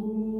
Ooh.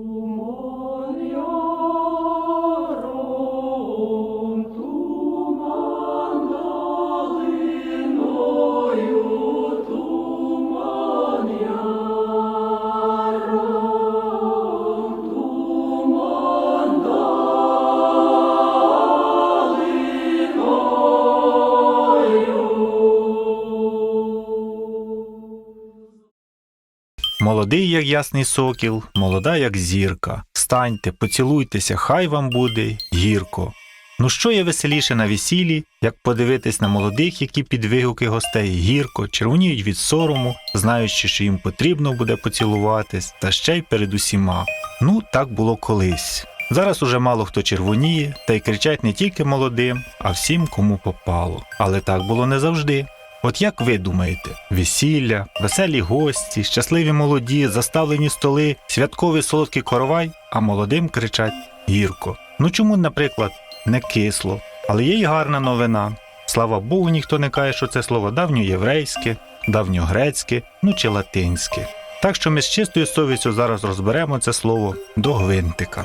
Молодий, як ясний сокіл, молода, як зірка. Станьте, поцілуйтеся, хай вам буде гірко. Ну що є веселіше на весіллі, як подивитись на молодих, які під вигуки гостей гірко, червоніють від сорому, знаючи, що їм потрібно буде поцілуватись, та ще й перед усіма. Ну, так було колись. Зараз уже мало хто червоніє, та й кричать не тільки молодим, а всім, кому попало. Але так було не завжди. От як ви думаєте, весілля, веселі гості, щасливі молоді, заставлені столи, святковий солодкий коровай, а молодим кричать гірко. Ну чому, наприклад, не кисло? Але є й гарна новина. Слава Богу, ніхто не каже, що це слово давньоєврейське, давньогрецьке, ну чи латинське. Так що ми з чистою совістю зараз розберемо це слово до гвинтика.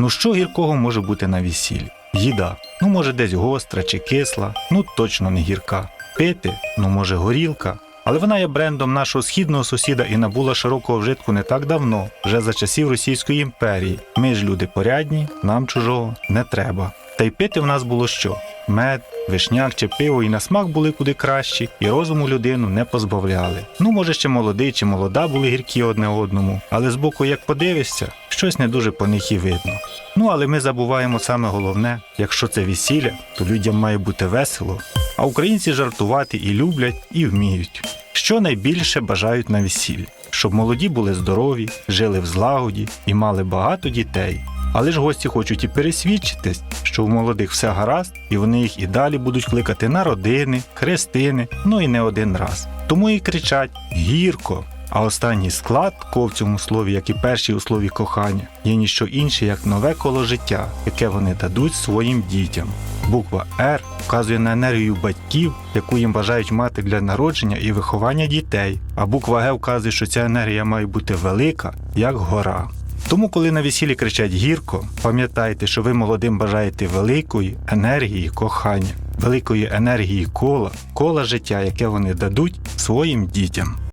Ну що гіркого може бути на весіллі? Їда. Ну може десь гостра чи кисла, ну точно не гірка. Пити, ну може горілка. Але вона є брендом нашого східного сусіда і набула широкого вжитку не так давно, вже за часів Російської імперії. Ми ж люди порядні, нам чужого не треба. Та й пити в нас було що? Мед, вишняк чи пиво і на смак були куди кращі, і розуму людину не позбавляли. Ну, може, ще молодий чи молода були гіркі одне одному, але збоку, як подивишся, щось не дуже по них і видно. Ну, але ми забуваємо саме головне: якщо це весілля, то людям має бути весело. А українці жартувати і люблять, і вміють. Що найбільше бажають на весіллі? Щоб молоді були здорові, жили в злагоді і мали багато дітей. Але ж гості хочуть і пересвідчитись, що в молодих все гаразд, і вони їх і далі будуть кликати на родини, хрестини, ну і не один раз. Тому і кричать гірко. А останній склад ко в цьому слові, як і перший у слові кохання, є ніщо інше, як нове коло життя, яке вони дадуть своїм дітям. Буква Р вказує на енергію батьків, яку їм бажають мати для народження і виховання дітей, а буква Г вказує, що ця енергія має бути велика, як гора. Тому, коли на весіллі кричать гірко, пам'ятайте, що ви молодим бажаєте великої енергії кохання, великої енергії кола, кола життя, яке вони дадуть своїм дітям.